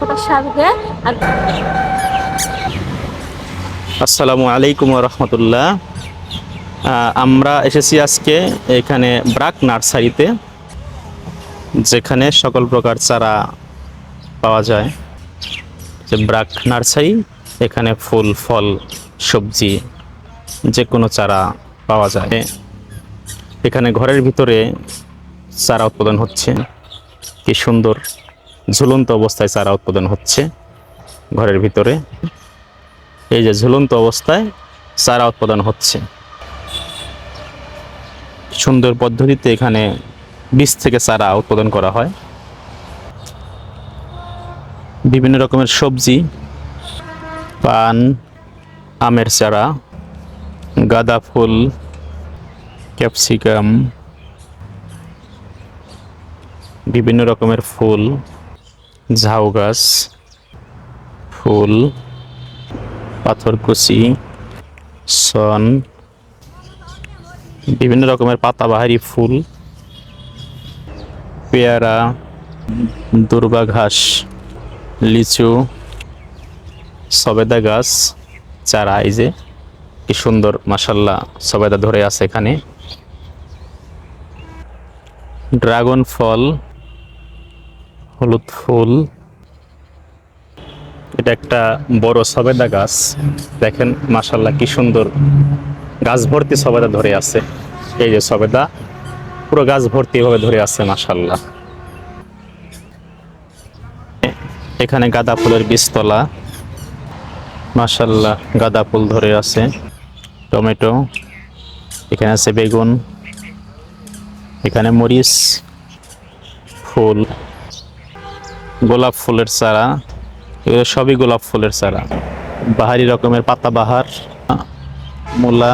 আর আসসালামু আলাইকুম রহমতুল্লাহ। আমরা এসেছি আজকে এখানে ব্রাক নার্সারিতে, যেখানে সকল প্রকার চারা পাওয়া যায়। যে ব্রাক নার্সারি, এখানে ফুল, ফল, সবজি যে কোনো চারা পাওয়া যায়। এখানে ঘরের ভিতরে চারা উৎপাদন হচ্ছে। কি সুন্দর ঝুলন্ত অবস্থায় চারা উৎপাদন হচ্ছে ঘরের ভিতরে। এই যে ঝুলন্ত অবস্থায় চারা উৎপাদন হচ্ছে। সুন্দর পদ্ধতিতে এখানে বীজ থেকে চারা উৎপাদন করা হয়। বিভিন্ন রকমের সবজি, পান, আমের চারা, গাঁদা ফুল, ক্যাপসিকাম, বিভিন্ন রকমের ফুল ঝাউ গাছ, ফুল পাথরকুচি সন বিভিন্ন রকমের পাতাবাহারি ফুল, পেয়ারা, দুর্বা ঘাস, লিচু, সবেদা গাছ, চারা। এই যে, কি সুন্দর মাসাল্লাহ সবেদা ধরে আছে এখানে। ড্রাগন ফল হলুদ ফুল। এটা একটা বড় সবেদা গাছ। দেখেন মাসাল্লাহ কি সুন্দর গাছ ভর্তি সবেদা ধরে আছে। এই যে সবেদা, পুরো গাছ ভর্তি এভাবে ধরে আছে মাসাল্লাহ এখানে গাঁদা ফুলের বীজতলা। মাসাল্লাহ গাঁদা ফুল ধরে আছে। টমেটো, এখানে আছে বেগুন, এখানে মরিচ ফুল। গোলাপ ফুলের চারা, এগুলো সবই গোলাপ ফুলের চারা। বাহারি রকমের পাতা বাহার, মূলা,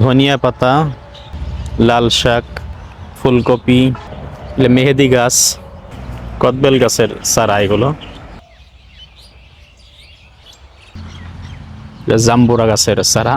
ধনিয়া পাতা, লাল শাক, ফুলকপি মেহেদি গাছ, কদবেল গাছের চারা এগুলো জাম্বুরা গাছের চারা।